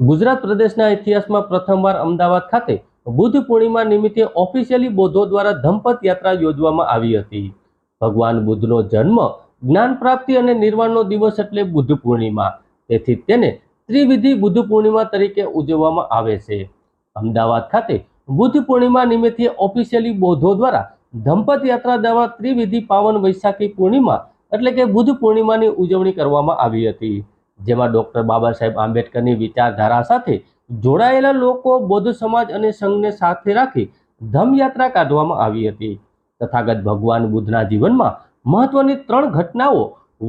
ગુજરાત પ્રદેશના ઇતિહાસમાં પ્રથમવાર અમદાવાદ ખાતે બુદ્ધ પૂર્ણિમા નિમિત્તે ઓફિશિયલી બૌદ્ધો દ્વારા ધમ્પત યાત્રા યોજવામાં આવી હતી. ભગવાન બુદ્ધનો જન્મ જ્ઞાન પ્રાપ્તિ અને નિર્વાણનો દિવસ એટલે બુદ્ધ પૂર્ણિમા. તેથી તેને ત્રિવિધિ બુદ્ધ પૂર્ણિમા તરીકે ઉજવવામાં આવે છે. અમદાવાદ ખાતે બુદ્ધ પૂર્ણિમા નિમિત્તે ઓફિશિયલી બૌદ્ધો દ્વારા ધમ્પત યાત્રા દ્વારા ત્રિવિધિ પાવન વૈશાખી પૂર્ણિમા એટલે કે બુદ્ધ પૂર્ણિમાની ઉજવણી કરવામાં આવી હતી. જેમાં ડૉક્ટર બાબા સાહેબ આંબેડકરની વિચારધારા સાથે જોડાયેલા લોકો બૌદ્ધ સમાજ અને સંઘને સાથે રાખી ધમયાત્રા કાઢવામાં આવી હતી. તથાગત ભગવાન બુદ્ધના જીવનમાં મહત્વની ત્રણ ઘટનાઓ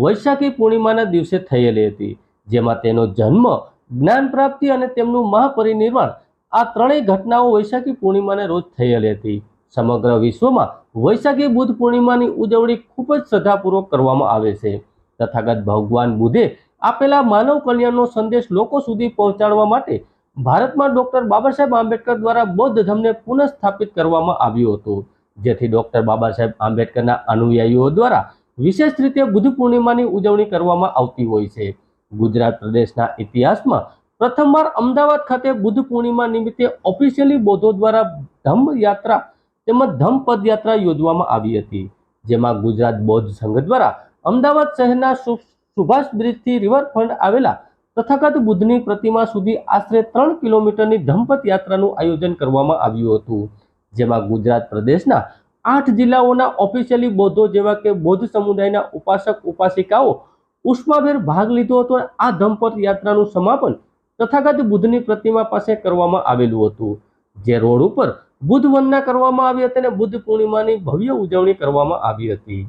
વૈશાખી પૂર્ણિમાના દિવસે થયેલી હતી, જેમાં તેનો જન્મ, જ્ઞાન પ્રાપ્તિ અને તેમનું મહાપરિનિર્વાણ આ ત્રણેય ઘટનાઓ વૈશાખી પૂર્ણિમાને રોજ થયેલી હતી. સમગ્ર વિશ્વમાં વૈશાખી બુદ્ધ પૂર્ણિમાની ઉજવણી ખૂબ જ શ્રદ્ધાપૂર્વક કરવામાં આવે છે. તથાગત ભગવાન બુદ્ધે આપેલા માનવ કલ્યાણનો સંદેશ લોકો સુધી પહોંચાડવા માટે ભારતમાં ડોક્ટર બાબા સાહેબ આંબેડકર દ્વારા બૌદ્ધ ધર્મને પુનઃસ્થાપિત કરવામાં આવ્યું હતું. જેથી ડોક્ટર બાબા સાહેબ આંબેડકરના અનુયાયીઓ દ્વારા વિશેષ રીતે બુદ્ધ પૂર્ણિમાની ઉજવણી કરવામાં આવતી હોય છે. ગુજરાત પ્રદેશના ઇતિહાસમાં પ્રથમવાર અમદાવાદ ખાતે બુદ્ધ પૂર્ણિમા નિમિત્તે ઓફિશિયલી બૌદ્ધો દ્વારા ધમ્મ યાત્રા તેમજ ધમ્મ પદયાત્રા યોજવામાં આવી હતી. જેમાં ગુજરાત બૌદ્ધ સંઘ દ્વારા અમદાવાદ શહેરના સુભાષ બ્રિજથી રિવરફ્રન્ટ આવેલા તથાગત બુદ્ધની પ્રતિમા સુધી આશરે ત્રણ કિલોમીટરની ધમપત યાત્રાનું આયોજન કરવામાં આવ્યું હતું, જેમાં ગુજરાત પ્રદેશના આઠ જિલ્લાઓના ઓફિશિયલી બૌદ્ધો જેવા કે બૌદ્ધ સમુદાયના ઉપાસક, ઉપાસિકાઓ ઉષ્માભેર ભાગ લીધો હતો આ ધમપત યાત્રાનું સમાપન તથાગત બુદ્ધની પ્રતિમા પાસે કરવામાં આવેલું હતું, જે રોડ ઉપર બુદ્ધ વંદના કરવામાં આવી હતી અને બુદ્ધ પૂર્ણિમાની ભવ્ય ઉજવણી કરવામાં આવી હતી.